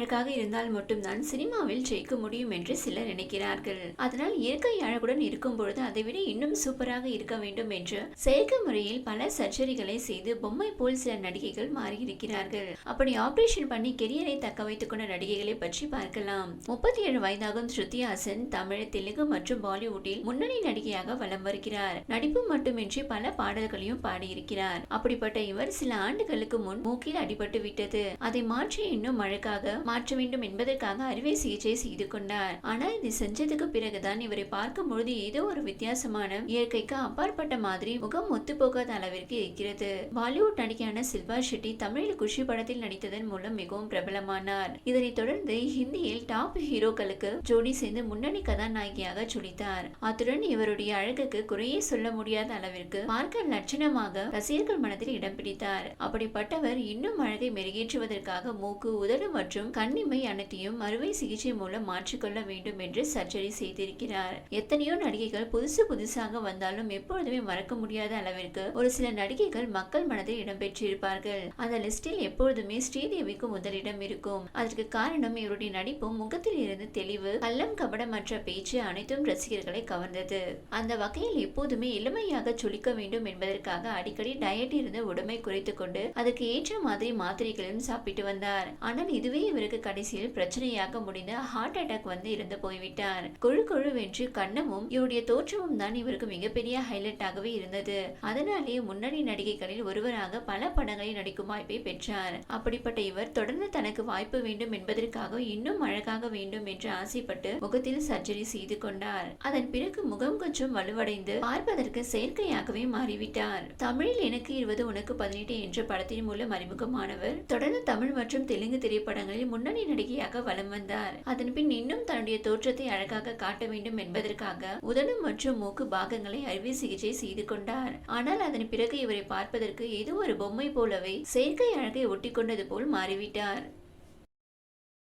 அழகாக இருந்தால் மட்டும்தான் சினிமாவில் ஜெயிக்க முடியும் என்று சிலர் நினைக்கிறார்கள். அதனால் இயற்கை அழகுடன் இருக்கும் பொழுது அதைவிட இன்னும் சூப்பராக இருக்க வேண்டும் என்று செயற்கை முறையில் பல சர்ஜரிகளை செய்து பொம்மை போல் சில நடிகைகள் மாறியிருக்கிறார்கள். அப்படி ஆபரேஷன் பண்ணி கெரியரை தக்க வைத்துக் கொண்ட நடிகைகளை பற்றி பார்க்கலாம். முப்பத்தி ஏழு வயதாகும் ஸ்ருதி ஹாசன் தமிழ் தெலுங்கு மற்றும் பாலிவுட்டில் முன்னணி நடிகையாக வலம் வருகிறார். நடிப்பு மட்டுமின்றி பல பாடல்களையும் பாடியிருக்கிறார். அப்படிப்பட்ட இவர் சில ஆண்டுகளுக்கு முன் மூக்கில் அடிபட்டு விட்டது அதை மாற்றி இன்னும் அழகாக மாற்ற வேண்டும் என்பதற்காக அறுவை சிகிச்சை செய்து கொண்டார். ஆனால் இது செஞ்சதுக்கு பிறகுதான் இவரை பார்க்கும் பொழுது ஏதோ ஒரு வித்தியாசமான இயற்கைக்கு அப்பாற்பட்ட மாதிரி முகம் ஒத்து போகாத அளவிற்கு இருக்கிறது. பாலிவுட் நடிகையான சில்வா ஷெட்டி தமிழில் குஷி படத்தில் நடித்ததன் மூலம் மிகவும் பிரபலமானார். இதனைத் தொடர்ந்து ஹிந்தியில் டாப் ஹீரோக்களுக்கு ஜோடி சேர்ந்து முன்னணி கதாநாயகியாக ஜொலித்தார் அத்துடன் இவருடைய அழகுக்கு குறையே சொல்ல முடியாத அளவிற்கு பார்க்க லட்சணமாக ரசிகர்கள் மனதில் இடம் பிடித்தார். அப்படிப்பட்டவர் இன்னும் அழகை மெருகேற்றுவதற்காக மூக்கு உதடு மற்றும் கண்ணிமை அனைத்தையும் அறுவை சிகிச்சை மூலம் மாற்றிக்கொள்ள வேண்டும் என்று சர்ஜரி செய்திருக்கிறார். எத்தனையோ நடிகைகள் புதுசு புதுசாக வந்தாலும் எப்பொழுதுமே மறக்க முடியாத அளவிற்கு ஒரு சில நடிகைகள் மக்கள் மனதில் இடம்பெற்றிருப்பார்கள். அந்த லிஸ்டில் எப்பொழுதுமே ஸ்ரீதேவிக்கு முதலிடம் இருக்கும். அதற்கு காரணம் இவருடைய நடிப்பும் முகத்தில் இருந்து தெளிவு கள்ளம் கபடமற்ற பேச்சு அனைத்தும் ரசிகர்களை கவர்ந்தது. அந்த வகையில் எப்போதுமே இளமையாக சொலிக்க வேண்டும் என்பதற்காக அடிக்கடி டயட் இருந்து உடமை குறைத்துக் கொண்டு அதுக்கு ஏற்ற மாதிரி மாத்திரைகளையும் சாப்பிட்டு வந்தார். ஆனால் இதுவே இவருக்கு அவருக்கு கடைசியில் பிரச்சனையாக முடிந்து ஹார்ட் அட்டாக் வந்து இருந்து போய்விட்டார். கொழு கொழுவென்று கண்ணமும் இவருடைய தோற்றமும் தான் இவருக்கு மிகப்பெரிய ஹைலைட்டாகவே இருந்தது. அதனாலேயே முன்னணி நடிகைகளில் ஒருவராக பல படங்களில் நடிக்கும் வாய்ப்பை பெற்றார். அப்படிப்பட்ட இவர் தொடர்ந்து தனக்கு வாய்ப்பு வேண்டும் என்பதற்காக இன்னும் அழகாக வேண்டும் என்று ஆசைப்பட்டு முகத்தில் சர்ஜரி செய்து கொண்டார். அதன் பிறகு முகம் கொஞ்சம் வலுவடைந்து பார்ப்பதற்கு செயற்கையாகவே மாறிவிட்டார். தமிழில் எனக்கு இருபது உனக்கு பதினெட்டு என்ற படத்தின் மூலம் அறிமுகமானவர். தொடர்ந்து தமிழ் மற்றும் தெலுங்கு திரைப்படங்களில் முன்னணி நடிகையாக வலம் வந்தார். அதன் பின் இன்னும் தன்னுடைய தோற்றத்தை அழகாக காட்ட வேண்டும் என்பதற்காக உதடு மற்றும் மூக்கு பாகங்களை அறுவை சிகிச்சை செய்து கொண்டார். ஆனால் அதன் பிறகு இவரை பார்ப்பதற்கு ஏதோ ஒரு பொம்மை போலவே செயற்கை அழகை ஒட்டி கொண்டது போல் மாறிவிட்டார்.